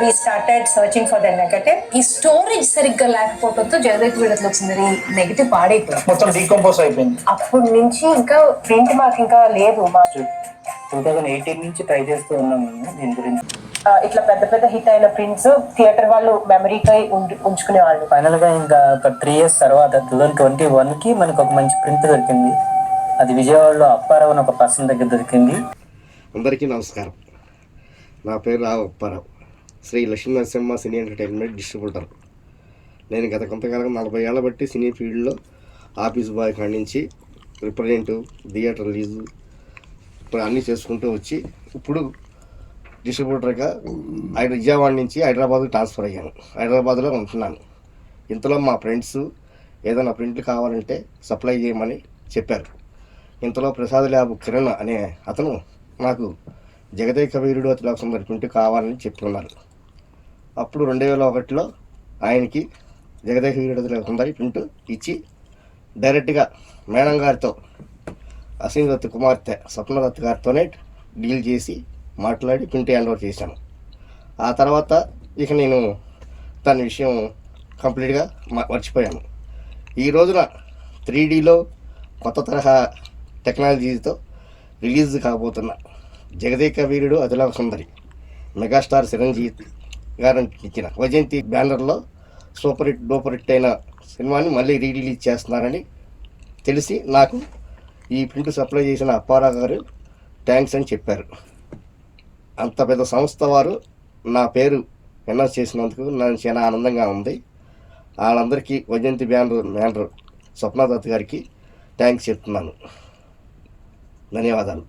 we started searching for the negative. ఈ storage సరిగ్గా లేకపోవడంతో జగదేక్ వీడతలు వచ్చింది నెగిటివ్ పాడైపోయింది. మొత్తం డీకంపోజ్ అయిపోయింది. అప్పటి నుంచి ఇంకా ప్రింట్ మాకు ఇంకా లేదు మా టూ థౌజండ్ ఎయిటీన్ నుంచి ట్రై చేస్తూ ఉన్నాం మేము దీని గురించి. ఇట్లా పెద్ద పెద్ద హిట్ అయిన ప్రింట్స్ థియేటర్ వాళ్ళు మెమరీకై ఉంచుకునే వాళ్ళు ఫైనల్గా ఇంకా ఒక త్రీ ఇయర్స్ తర్వాత టూ థౌజండ్ ట్వంటీ వన్కి మనకు ఒక మంచి ప్రింట్ దొరికింది. అది విజయవాడలో అప్పారావు అని ఒక పర్సన్ దగ్గర దొరికింది. అందరికీ నమస్కారం. నా పేరు Rao Apparao. Shri Lakshmi Narasimha cine entertainment distributor. నేను గత కొంతకాలం నలభై ఏళ్ళ బట్టి సినీ ఫీల్డ్లో ఆఫీస్ బాయ్ కాడి నుంచి రిప్రజెంటివ్ థియేటర్ రిలీజు ఇప్పుడు అన్నీ చేసుకుంటూ వచ్చి ఇప్పుడు డిస్ట్రిబ్యూటర్గా హైదరా విజయవాడ నుంచి హైదరాబాద్కి ట్రాన్స్ఫర్ అయ్యాను. హైదరాబాద్లో ఉంటున్నాను. ఇంతలో మా ఫ్రెండ్స్ ఏదైనా ప్రింట్లు కావాలంటే సప్లై చేయమని చెప్పారు. ఇంతలో ప్రసాద్ ల్యాబ్ కిరణ్ అనే అతను నాకు జగదేక వీరుడు అతిలోక సుందరి ప్రింట్ కావాలని చెప్తున్నారు అప్పుడు రెండు వేల ఒకటిలో ఆయనకి జగదేశ వీరుడు ఉందని సుందరి ప్రింట్ ఇచ్చి డైరెక్ట్గా మేడం గారితో అసీమదత్ కుమార్తె స్వప్నదత్ గారితోనే డీల్ చేసి మాట్లాడి ప్రింట్ హ్యాండ్ ఓవర్ చేశాను ఆ తర్వాత ఇక నేను తన విషయం కంప్లీట్గా మ- మర్చిపోయాను. ఈ రోజున త్రీ డీలో కొత్త తరహా టెక్నాలజీతో రిలీజ్ కాబోతున్న జగదేక వీరుడు అదిలా సుందరి మెగాస్టార్ చిరంజీవి గారికి ఇచ్చిన వైజయంతి బ్యానర్లో సూపర్ హిట్ డూపర్ హిట్ అయిన సినిమాని మళ్ళీ రీ రిలీజ్ చేస్తున్నారని తెలిసి నాకు ఈ ప్రింట్ సప్లై చేసిన అప్పారా గారు థ్యాంక్స్ అని చెప్పారు. అంత పెద్ద సంస్థ వారు నా పేరు అనౌన్స్ చేసినందుకు నాకు చాలా ఆనందంగా ఉంది. వాళ్ళందరికీ వైజయంతి బ్యానర్ బ్యానర్ స్వప్నదత్ గారికి థ్యాంక్స్ చెప్తున్నాను. ధన్యవాదాలు.